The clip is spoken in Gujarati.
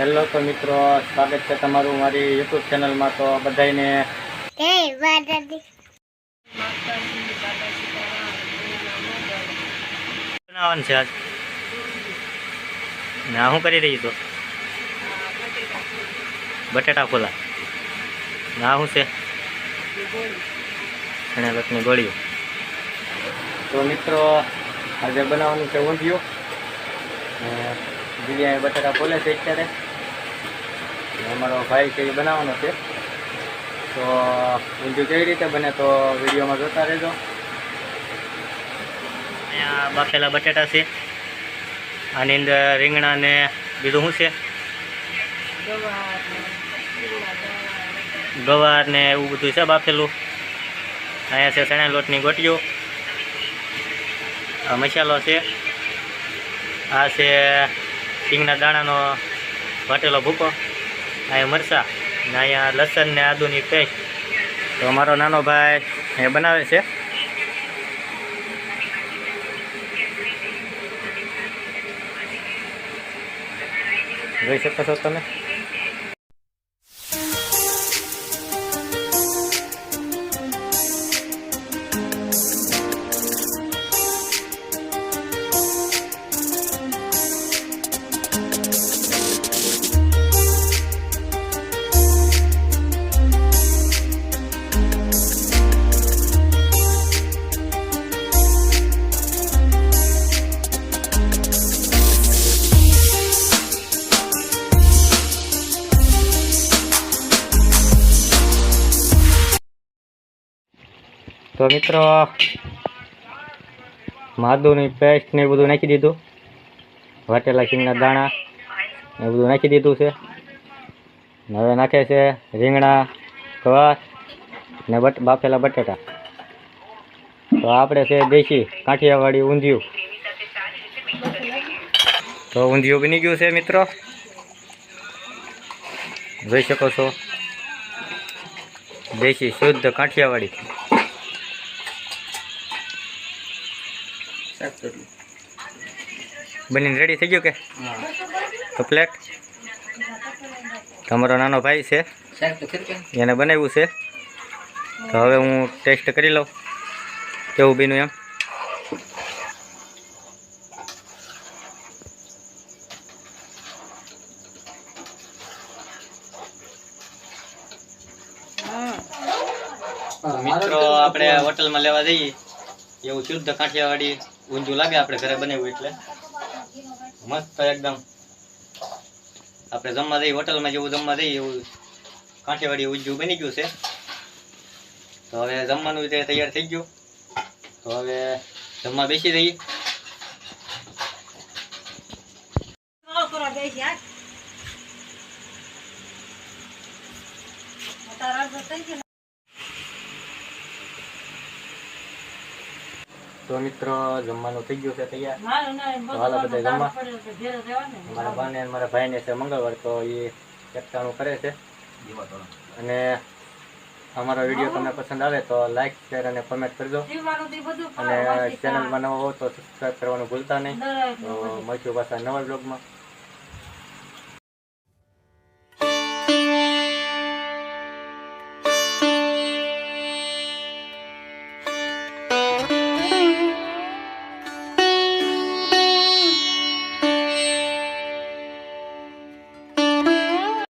હેલો તો મિત્રો સ્વાગત છે તમારું મારી યુટ્યુબ ચેનલમાં તો બધાને બનાવવાનું છે આજ. ના હું કરી રહી તો. બટેટા ફોલા. ના શું છે. અને લખની ગોળીઓ. તો મિત્રો આજે બનાવવાનું છે ઊંધિયું. બીજા બટાટા ફોલે છે અત્યારે. અમારો ભાઈ એ બનાવવાનો છે. તો ઊંધિયું કેવી રીતે બને તો વિડીયોમાં જોતા રહેજો. અહીંયા બાફેલા બટેટા છે. આની અંદર રીંગણા ને બીજું શું છે? ગવાર ને એવું બધું છે બાફેલું. અહીંયા છે ચણા લોટની ગોટીઓ આ મસાલો છે. આ છે સિંગના દાણાનો વાટેલો ભૂકો. અહીંયા મરચા ને અહીંયા લસણ ને આદુની પેસ્ટ. તો અમારો નાનો ભાઈ એ બનાવે છે. જોઈ શકો છો તમે? તો મિત્રો, માદુની પેસ્ટ ને બધું નાખી દીધું. વાટેલા સિંગના દાણા એ બધું નાખી દીધું છે. હવે નાખે છે રીંગણા કવાસ ને બટ, બાફેલા બટેટા. તો આપણે છે દેશી કાઠિયાવાડી ઊંધિયું. તો ઊંધિયું બની ગયું છે મિત્રો. જોઈ શકો છો. દેશી શુદ્ધ કાઠિયાવાડી. બનીને રેડી થઈ ગયું કે? તો પ્લેટ તમારો નાનો ભાઈ છે. એને બનાવ્યું છે. તો હવે હું ટેસ્ટ કરી લઉં. કેવું બીનું એમ? મિત્રો આપણે હોટલમાં લેવા જઈએ. એવું શુદ્ધ કાઠિયાવાડી ઊંધું લાગે આપણે ઘરે બનાવ્યું એટલે. મસ્ત એકદમ. આપણે જમવા જઈએ, હોટલમાં જેવું જમવા જઈએ, એવું કાંઠેવાડી ઊંધું બની ગયું છે. તો હવે જમવાનું તે તૈયાર થઈ ગયું. તો હવે જમવા બેસી જઈએ. તો મિત્રો જમવાનું થઈ ગયું છે તૈયાર. હાલો બધા જમવા. મારા બાને અને મારા ભાઈને છે મંગળવાર તો એ એકતાણું કરે છે. અને અમારો વીડિયો તમને પસંદ આવે તો લાઈક શેર અને કમેન્ટ કરજો. અને ચેનલમાં નવો હો તો સબસ્ક્રાઈબ કરવાનું ભૂલતા નહીં. તો મળશું પાછા નવા બ્લોગમાં